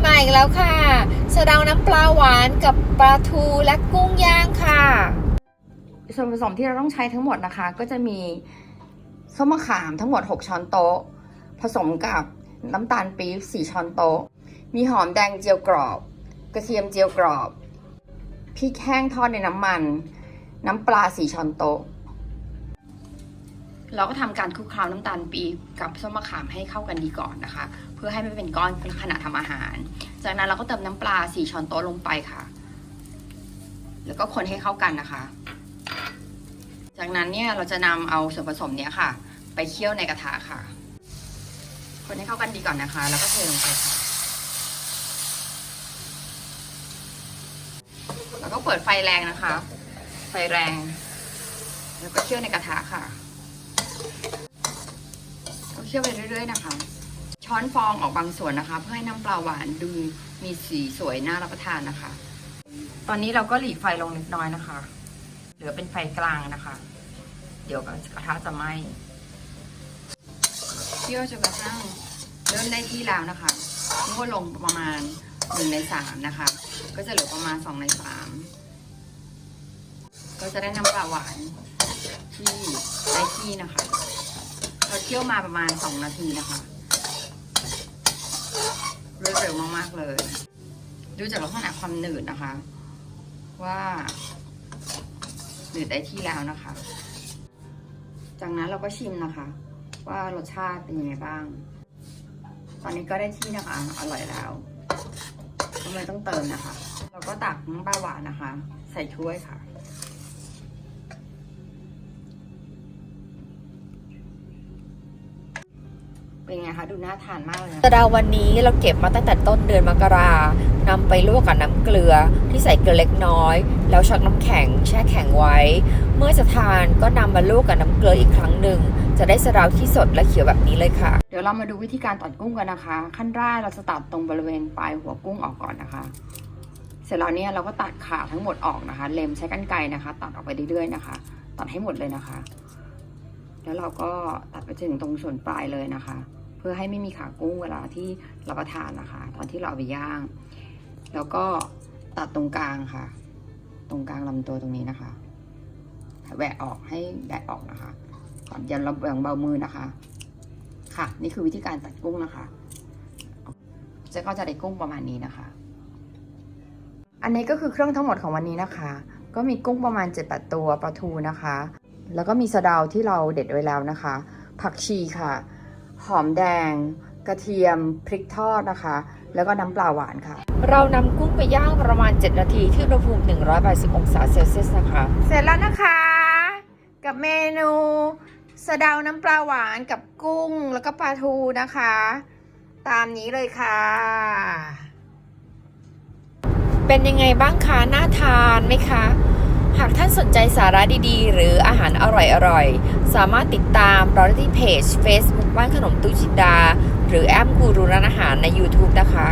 ใหม่อีกแล้วค่ะสะเดาน้ำปลาหวานกับปลาทูและกุ้งย่างค่ะ ส่วนผสมที่เราต้องใช้ทั้งหมดนะคะ ก็จะมีส้มมะขามทั้งหมด 6 ช้อนโต๊ะ ผสมกับน้ำตาลปี๊บ4 ช้อนโต๊ะ มีหอมแดงเจียวกรอบ กระเทียมเจียวกรอบพริกแห้งทอดในน้ำมัน น้ำปลา 4 ช้อนโต๊ะ เราก็ทำการคลุกเคล้าน้ำตาลปี๊บกับส้มมะขามให้เข้ากันดีก่อนนะคะ เพื่อให้ไม่เป็นก้อนขณะทำอาหาร จากนั้นเราก็เติมน้ำปลา4ช้อนโต๊ะลงไปค่ะ แล้วก็คนให้เข้ากันนะคะ จากนั้นเนี่ยเราจะนำเอาส่วนผสมเนี้ยค่ะ ไปเคี่ยวในกระทะค่ะ คนให้เข้ากันดีก่อนนะคะ แล้วก็เทลงไปค่ะแล้วก็เปิดไฟแรงนะคะ ไฟแรง แล้วก็เคี่ยวในกระทะค่ะ เคี่ยวไปเรื่อย ๆ นะคะ ช้อนฟองออกบางส่วนนะคะ เพื่อให้น้ำปลาหวานดูมีสีสวยน่ารับประทานนะคะ ตอนนี้เราก็หลีไฟลงเล็กน้อยนะคะ เหลือเป็นไฟกลางนะคะ เดี๋ยวกระทะจะไหม้เคี่ยวจนกระทั่งเริ่มได้ที่แล้วนะคะนี่ก็ลงประมาณหนึ่งในสามนะคะ ก็จะเหลือประมาณสองในสามก็จะได้น้ำปลาหวาน ที่ได้ที่นะคะ เราเคี่ยวมาประมาณสองนาทีนะคะรวดเร็วมากๆเลย ดูจากลักษณะความหนืดนะคะ ว่าหนืดได้ที่แล้วนะคะ จากนั้นเราก็ชิมนะคะ ว่ารสชาติเป็นยังไงบ้าง ตอนนี้ก็ได้ที่นะคะ อร่อยแล้วก็ไมต้องเติมนะคะ เราก็ตักน้ำปลาหวานนะคะ ใส่ถ้วยค่ะ เป็นไงคะดูน่าทานมากเลยนะสะเดาวันนี้เราเก็บมาตั้งแต่ต้นเดือนมกรานำไปลวกกับน้ำเกลือที่ใส่เกลือเล็กน้อย แล้วช็อกน้ำแข็งแช่แข็งไว้ เมื่อจะทานก็นำมาลวกกับน้ำเกลืออีกครั้งหนึ่งจะได้สะเดาที่สดและเขียวแบบนี้เลยค่ะ เดี๋ยวเรามาดูวิธีการตัดกุ้งกันนะคะ ขั้นแรกเราจะตัดตรงบริเวณปลายหัวกุ้งออกก่อนนะคะ เสร็จแล้วเนี่ยเราก็ตัดขาทั้งหมดออกนะคะ เล็มใช้กรรไกรนะคะ ตัดออกไปเรื่อยๆนะคะ ตัดให้หมดเลยนะคะ แล้วเราก็ตัดไปถึงตรงส่วนปลายเลยนะคะเพื่อให้ไม่มีขากุ้งเวลาที่รับประทานนะคะ ตอนที่เราเอาไปย่าง แล้วก็ตัดตรงกลางค่ะ ตรงกลางลำตัวตรงนี้นะคะแหวะออกให้แบะออกนะคะก่อนอย่าเราอย่งเบามือนะคะ ค่ะ นี่คือวิธีการตัดกุ้งนะคะจะก็จะได้กุ้งประมาณนี้นะคะ อันนี้ก็คือเครื่องทั้งหมดของวันนี้นะคะ ก็มีกุ้งประมาณ7-8ตัวปลาทูนะคะ แล้วก็มีสะเดาที่เราเด็ดไว้แล้วนะคะ ผักชีค่ะ หอมแดง กระเทียมพริกทอดนะคะ แล้วก็น้ำปลาหวานค่ะ เรานำกุ้งไปย่างประมาณ 7 นาทีที่อุณหภูมิ180องศาเซลเซียสนะคะ เสร็จแล้วนะคะ กับเมนูสะเดาน้ำปลาหวานกับกุ้งแล้วก็ปลาทูนะคะ ตามนี้เลยค่ะ เป็นยังไงบ้างคะ น่าทานไหมคะ หากท่านสนใจสาระดีๆ หรืออาหารอร่อยๆ สามารถติดตามเราได้ที่เพจ Facebook บ้านขนมตู้จินดา หรือแอมกูรูร้านอาหารใน YouTube นะคะ